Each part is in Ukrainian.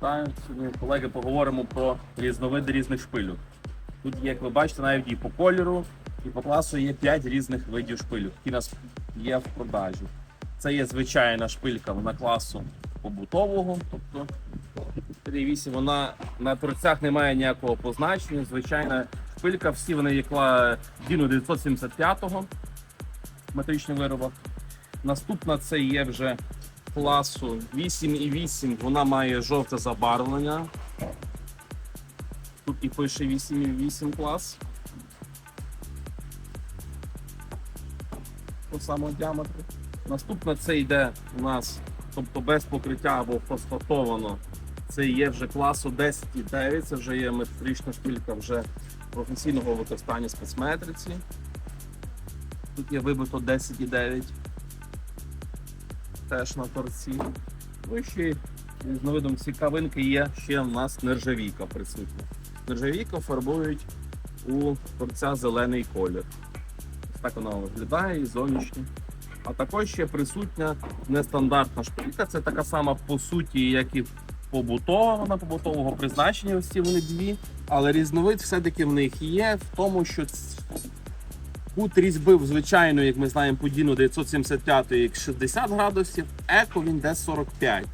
Та сьогодні, колеги, поговоримо про різновиди різних шпилю. Тут, як ви бачите, навіть і по кольору, і по класу є 5 різних видів шпилю, які у нас є в продажі. Це є звичайна шпилька, вона класу побутового, тобто 3,8, вона на торцях не має ніякого позначення. Звичайна шпилька, всі вони є. Діну 975-го в метричних виробах. Наступна це є вже класу 8,8, вона має жовте забарвлення. Тут і пише 8,8 клас. По самому діаметру. Наступна це йде у нас, тобто без покриття або фосфатовано. Це є вже класу 10,9, це вже є метрична шпилька вже професійного використання спецметриці. Тут є вибито 10,9 теж на торці. Ну ще різновидом цікавинки є ще в нас нержавійка присутня. Нержавійка фарбують у торця зелений колір. Ось так вона виглядає і зовнішньо. А також ще присутня нестандартна шпилька. Це така сама по суті, як і побутова, вона побутового призначення, ось ці вони дві. Але різновид все-таки в них є в тому, що Кут різьби, звичайно, як ми знаємо, по Діну 975 як 60 градусів, еко він йде 45.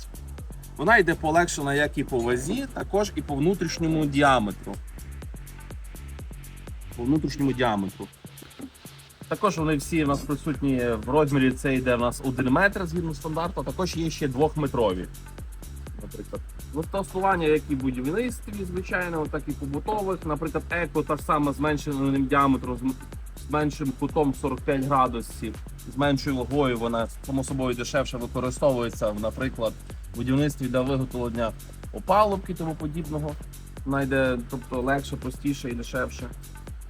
Вона йде полегшена як і по вазі, також і по внутрішньому діаметру. По внутрішньому діаметру. Також вони всі у нас присутні в розмірі, це йде у нас 1 метр згідно стандарту, також є ще 2-метрові. Наприклад, застосування як і будівництві, звичайно, так і побутових. Наприклад, еко та ж сама зменшеним діаметром, з меншим кутом 45 градусів, з меншою вагою вона само собою дешевше використовується, наприклад, в будівництві для виготовлення опалубки тому подібного. Вона йде тобто, легше, простіше і дешевше.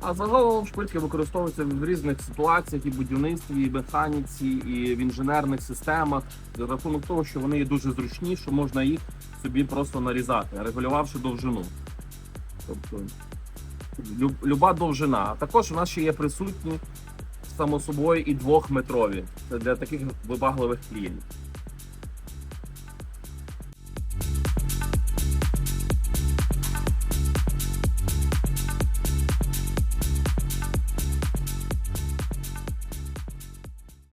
А загалом шпильки використовуються в різних ситуаціях і в будівництві, і в механіці, і в інженерних системах, за рахунок того, що вони є дуже зручні, що можна їх собі просто нарізати, регулювавши довжину. Тобто люба довжина. А також у нас ще є присутні само собою і двохметрові. Це для таких вибагливих клієнтів.